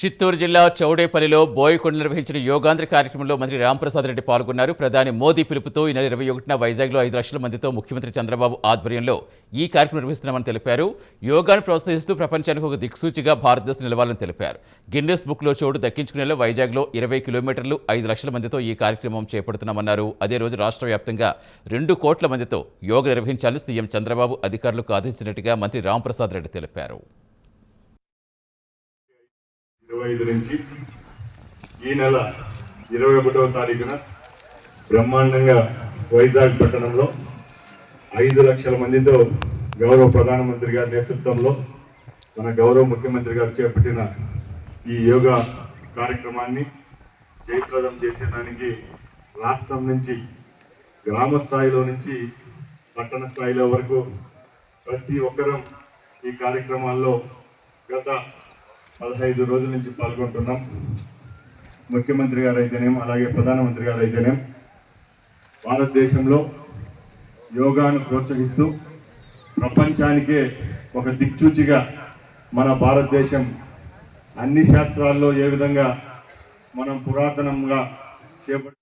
చిత్తూరు జిల్లా చౌడేపల్లిలో బోయకొండ నిర్వహించిన యోగాంధ్ర కార్యక్రమంలో మంత్రి రాంప్రసాద్ రెడ్డి పాల్గొన్నారు. ప్రధాని మోదీ పిలుపుతో ఈ నెల ఇరవై ఒకటిన వైజాగ్లో ఐదు లక్షల మందితో ముఖ్యమంత్రి చంద్రబాబు ఆధ్వర్యంలో ఈ కార్యక్రమం నిర్వహిస్తున్నామని తెలిపారు. యోగాను ప్రోత్సహిస్తూ ప్రపంచానికి ఒక దిక్సూచిగా భారతదేశం నిలవాలని తెలిపారు. గిన్నెస్ బుక్లో చోటు దక్కించుకునేలా వైజాగ్లో ఇరవై కిలోమీటర్లు ఐదు లక్షల మందితో ఈ కార్యక్రమం చేపడుతున్నామన్నారు. అదే రోజు రాష్ట్ర వ్యాప్తంగా రెండు కోట్ల మందితో యోగ నిర్వహించాలని సీఎం చంద్రబాబు అధికారులకు ఆదేశించినట్టుగా మంత్రి రాంప్రసాద్ రెడ్డి తెలిపారు. ఇరవై ఐదు నుంచి ఈ నెల ఇరవై ఒకటవ తారీఖున బ్రహ్మాండంగా వైజాగ్ పట్టణంలో ఐదు లక్షల మందితో గౌరవ ప్రధానమంత్రి గారి నేతృత్వంలో మన గౌరవ ముఖ్యమంత్రి గారు చేపట్టిన ఈ యోగా కార్యక్రమాన్ని జయప్రదం చేసేదానికి రాష్ట్రం నుంచి గ్రామ స్థాయిలో నుంచి పట్టణ స్థాయిలో వరకు ప్రతి ఒక్కరం ఈ కార్యక్రమాల్లో గత పదహైదు రోజుల నుంచి పాల్గొంటున్నాం. ముఖ్యమంత్రి గారు అయితేనేం అలాగే ప్రధానమంత్రి గారు అయితేనేం భారతదేశంలో యోగాను ప్రోత్సహిస్తూ ప్రపంచానికే ఒక దిక్చూచిగా మన భారతదేశం అన్ని శాస్త్రాల్లో ఏ విధంగా మనం పురాతనంగా చేపట్టి